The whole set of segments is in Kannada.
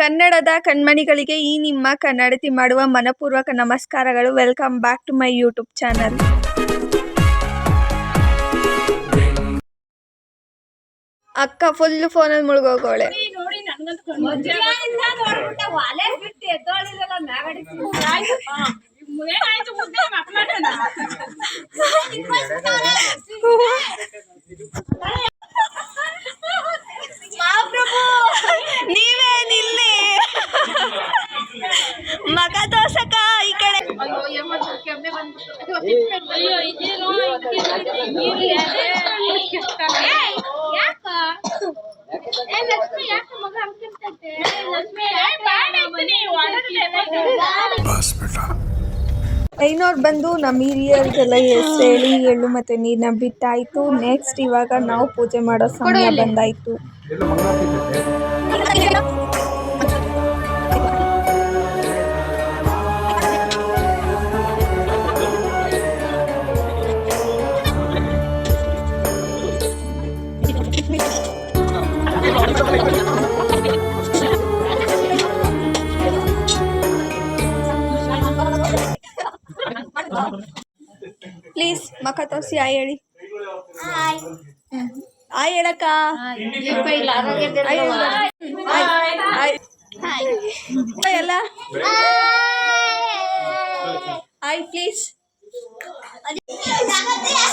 ಕನ್ನಡದ ಕಣ್ಮಣಿಗಳಿಗೆ ಈ ನಿಮ್ಮ ಕನ್ನಡತಿ ಮಾಡುವ ಮನಪೂರ್ವಕ ನಮಸ್ಕಾರಗಳು. Welcome back to my YouTube channel ಅಕ್ಕ ಫುಲ್ ಫೋನಲ್ಲಿ ಮುಳುಗೋಗೋಳೆ. ಐನೋರ್ ಬಂದು ನಮ್ಮ ಹಿರಿಯರಿಗೆಲ್ಲ ಹೇಳಿ ಎಳ್ಳು ಮತ್ತೆ ನೀರನ್ನ ಬಿಟ್ಟಾಯ್ತು. ನೆಕ್ಸ್ಟ್ ಇವಾಗ ನಾವು ಪೂಜೆ ಮಾಡೋ ಸಮಯ ಬಂದಾಯ್ತು. ಮಖ ತೋರಿಸಿ ಆಯ್ ಹೇಳಿ. ಆಯ್. ಹೇಳಕ್ಕ. ಎಲ್ಲ ಆಯ್. ಪ್ಲೀಸ್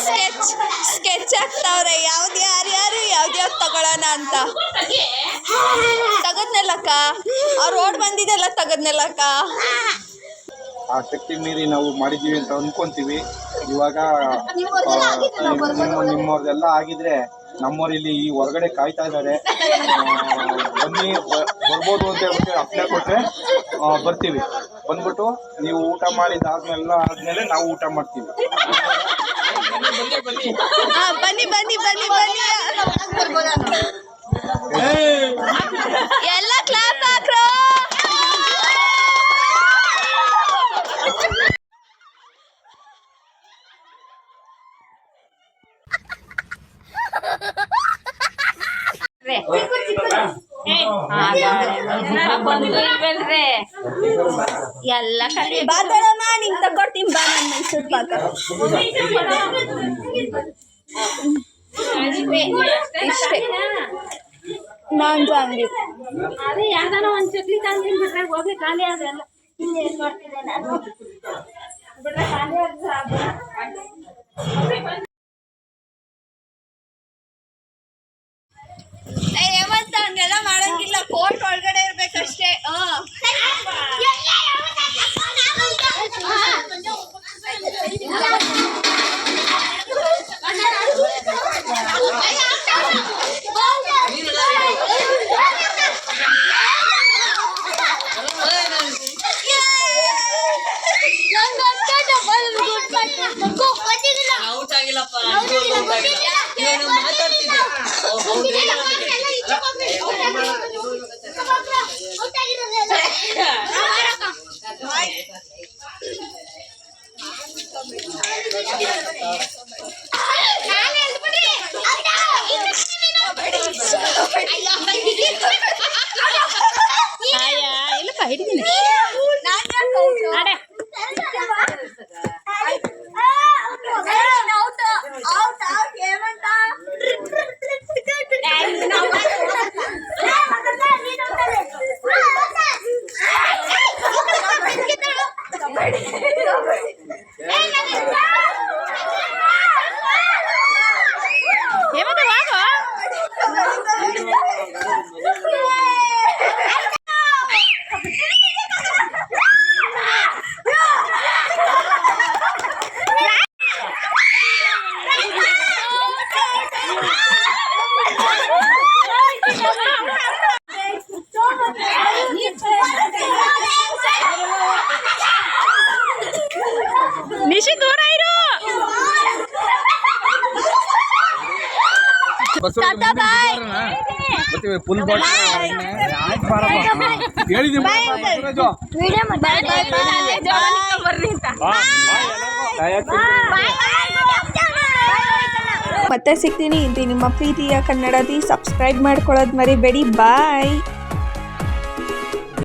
ಸ್ಕೆಚ್ ಸ್ಕೆಚ್ ಆಗ್ತಾವ್ರೆ ಯಾವ್ದು ಯಾರು ಯಾರು ಯಾವ್ದು ಯಾವ್ದು ತಗೊಳ್ಳೋಣ ಅಂತ. ತಗದ್ನಲ್ಲಕ್ಕ ಅವ್ರು ರೋಡ್ ಬಂದಿದೆಲ್ಲ ತಗದ್ನಲ್ಲಕ್ಕ ಆ ಶಕ್ತಿ ಮೀರಿ ನಾವು ಮಾಡಿದ್ದೀವಿ ಅಂತ ಅನ್ಕೊಂತೀವಿ. ಇವಾಗ ನಿಮ್ಮವ್ರದೆಲ್ಲ ಆಗಿದ್ರೆ ನಮ್ಮವ್ರು ಇಲ್ಲಿ ಈ ಹೊರಗಡೆ ಕಾಯ್ತಾ ಇದ್ದಾರೆ. ಬನ್ನಿ ಬರ್ಬೋದು ಅಂತ ಹೇಳ್ಬಿಟ್ಟು ಅಪ್ಲೈ ಕೊಟ್ಟರೆ ಬರ್ತೀವಿ. ಬಂದ್ಬಿಟ್ಟು ನೀವು ಊಟ ಮಾಡಿದಾದ್ಮೇಲೆ ಆದ್ಮೇಲೆ ನಾವು ಊಟ ಮಾಡ್ತೀವಿ. ಬನ್ನಿ ಬನ್ನಿ ಬನ್ನಿ ಬನ್ನಿ. ಬನ್ನಿ ಎಲ್ಲ ಕಲಿ ಬಾದಳಮ್ಮ ನಿಂಗೆ ತಗೊಡ್ತೀನಿ ಬಾ ನನ್ನ ಮೈಸೂರು ಪಾಕ ಇಷ್ಟೇ ನಾನ್ ಜಾಂಗಿ ಅದೇ ಯಾವ್ದಾನ ಒಂದ್ ಚಕ್ಲಿ ತಂದಿನ್ ಹೋಗಿ ಖಾಲಿ ಅದೆಲ್ಲ ಏನ್ ಮಾಡ್ತಿದ್ದೆ ನಾನು ಆಗಿಲ್ಲಪ್ಪ ಔಟ್ ಆಗಿಲ್ಲ ಇವನು ಮಾತಾಡ್ತಿದ್ದೆ ನಿಶಿ ದೂರ ಇರು ಫುಲ್ ಮತ್ತೆ ಸಿಗ್ತೀನಿ ಇದು ನಿಮ್ಮ ಪ್ರೀತಿಯ ಕನ್ನಡದಿ ಸಬ್ಸ್ಕ್ರೈಬ್ ಮಾಡ್ಕೊಳ್ಳೋದು ಮರಿಬೇಡಿ ಬಾಯ್